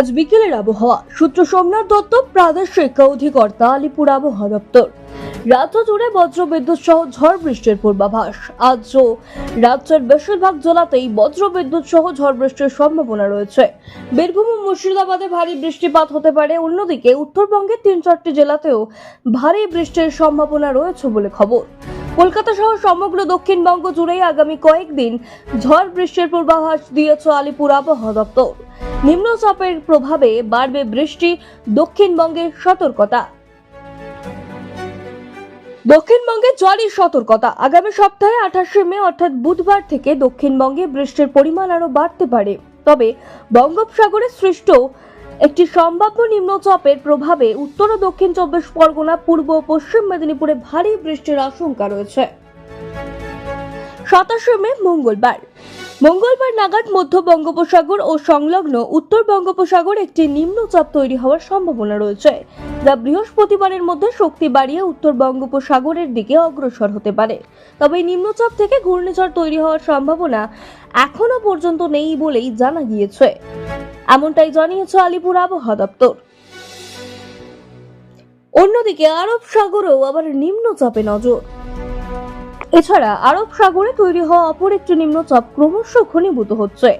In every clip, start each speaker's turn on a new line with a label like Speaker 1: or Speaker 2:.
Speaker 1: আজ বিকেলের আবহাওয়া। সূত্র সোমনাথ দত্ত, প্রাদেশিক অধিকর্তা আলিপুর আবহাওয়া দপ্তর। রাজ্য জুড়ে বজ্র বিদ্যুৎ সহ ঝড় বৃষ্টির পূর্বাভাস। আজও রাজ্যের বেশিরভাগ জেলাতেই বজ্র বিদ্যুৎ সহ ঝড় বৃষ্টির সম্ভাবনা রয়েছে। বীরভূম ও মুর্শিদাবাদে ভারী বৃষ্টিপাত হতে পারে। অন্যদিকে উত্তরবঙ্গের তিন চারটি জেলাতেও ভারী বৃষ্টির সম্ভাবনা রয়েছে বলে খবর। কলকাতা সহ সমগ্র দক্ষিণবঙ্গ জুড়েই আগামী কয়েকদিন ঝড় বৃষ্টির পূর্বাভাস দিয়েছে আলিপুর আবহাওয়া দপ্তর। নিম্নচাপের প্রভাবে বাড়বে বৃষ্টি দক্ষিণবঙ্গের সতর্কতা। দক্ষিণবঙ্গে জলের সতর্কতা। আগামী সপ্তাহে আঠাশে মে, অর্থাৎ বুধবার থেকে দক্ষিণবঙ্গে বৃষ্টির পরিমাণ আরও বাড়তে পারে। তবে বঙ্গোপসাগরে সৃষ্ট একটি সম্ভাব্য নিম্নচাপের প্রভাবে উত্তর ও দক্ষিণ চব্বিশ পরগনা, পূর্ব ও পশ্চিম মেদিনীপুরে ভারী বৃষ্টির আশঙ্কা রয়েছে। সাতাশে মে, মঙ্গলবার। মঙ্গলবার নাগাদ মধ্য বঙ্গোপসাগর ও সংলগ্ন উত্তর বঙ্গোপসাগর একটি নিম্নচাপ তৈরি হওয়ার সম্ভাবনা রয়েছে, যা বৃহস্পতিবারের মধ্যে শক্তি বাড়িয়ে উত্তর বঙ্গোপসাগরের দিকে অগ্রসর হতে পারে। তবে নিম্নচাপ থেকে ঘূর্ণিঝড় তৈরি হওয়ার সম্ভাবনা এখনও পর্যন্ত নেই বলেই জানা গিয়েছে। এমনটাই জানিয়েছে আলিপুর আবহাওয়া দপ্তর। অন্যদিকে আরব সাগরেও আবার নিম্নচাপে নজর। এছাড়া আরব সাগরে তৈরি হওয়া অপর একটি নিম্নচাপ ক্রমশ ঘনীভূত হচ্ছে।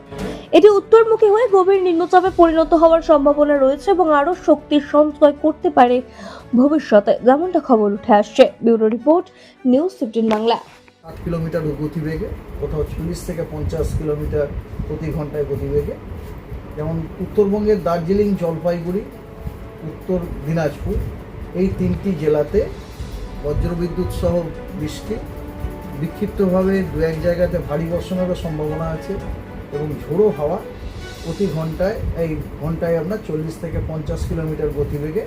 Speaker 1: এটি উত্তরমুখী হয়ে গভীর নিম্নচাপে পরিণত হওয়ার সম্ভাবনা রয়েছে এবং আরও শক্তির সঞ্চয় করতে পারে ভবিষ্যতে, যেমনটা খবর উঠে আসছে। Bureau report, news fifteen Bangla.
Speaker 2: ষাট কিলোমিটার গতিবেগে, কোথাও চল্লিশ থেকে পঞ্চাশ কিলোমিটার প্রতি ঘন্টায় গতিবেগে। যেমন উত্তরবঙ্গের দার্জিলিং জলপাইগুড়ি, উত্তর দিনাজপুর, এই তিনটি জেলাতে বজ্রবিদ্যুৎ সহ বৃষ্টি বিক্ষিপ্তভাবে দু এক জায়গাতে ভারী বর্ষণেরও সম্ভাবনা আছে এবং ঝোড়ো হাওয়া প্রতি ঘন্টায়, এই ঘন্টায় আপনার চল্লিশ থেকে পঞ্চাশ কিলোমিটার গতিবেগে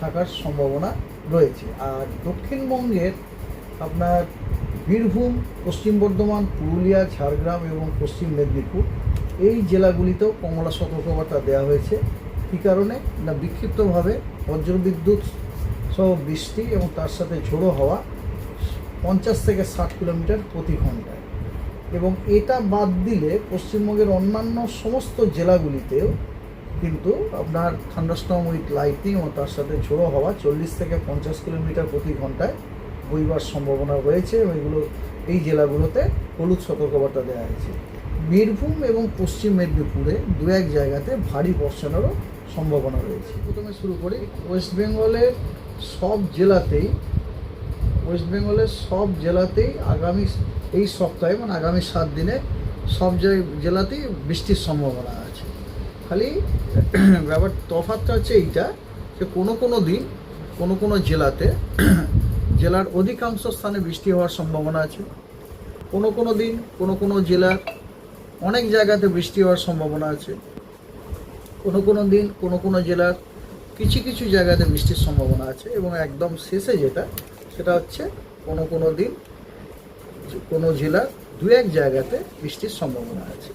Speaker 2: থাকার সম্ভাবনা রয়েছে। আর দক্ষিণবঙ্গের আপনার বীরভূম, পশ্চিম বর্ধমান, পুরুলিয়া, ঝাড়গ্রাম এবং পশ্চিম মেদিনীপুর, এই জেলাগুলিতেও কমলা সতর্কবার্তা দেওয়া হয়েছে। কী কারণে? না, বিক্ষিপ্তভাবে বজ্রবিদ্যুৎ সহ বৃষ্টি এবং তার সাথে ঝোড়ো হাওয়া পঞ্চাশ থেকে ষাট কিলোমিটার প্রতি ঘন্টায় এবং এটা বাদ দিলে পশ্চিমবঙ্গের অন্যান্য সমস্ত জেলাগুলিতেও কিন্তু আপনার থান্ডারস্টর্ম উইথ লাইটিং ও তার সাথে ঝোড়ো হওয়া চল্লিশ থেকে পঞ্চাশ কিলোমিটার প্রতি ঘন্টায় বইবার সম্ভাবনা রয়েছে এবং এগুলো এই জেলাগুলোতে হলুদ সতর্কবার্তা দেওয়া হয়েছে। বীরভূম এবং পশ্চিম মেদিনীপুরে দু এক জায়গাতে ভারী বর্ষণেরও সম্ভাবনা রয়েছে। প্রথমে শুরু করি। ওয়েস্ট বেঙ্গলের সব জেলাতেই ওয়েস্ট বেঙ্গলের সব জেলাতেই আগামী এই সপ্তাহে মানে আগামী সাত দিনে সব জেলাতেই বৃষ্টির সম্ভাবনা আছে। খালি ব্যাপার তফাৎটা হচ্ছে এইটা যে কোনো কোনো দিন কোনো কোনো জেলাতে জেলার অধিকাংশ স্থানে বৃষ্টি হওয়ার সম্ভাবনা আছে। কোনো কোনো দিন কোনো কোনো জেলার অনেক জায়গাতে বৃষ্টি হওয়ার সম্ভাবনা আছে। কোনো কোনো দিন কোনো কোনো জেলার কিছু কিছু জায়গাতে বৃষ্টির সম্ভাবনা আছে এবং একদম শেষে যেটা সেটা হচ্ছে কোনো কোনো দিন কোনো জেলার দু এক জায়গাতে বৃষ্টির সম্ভাবনা আছে।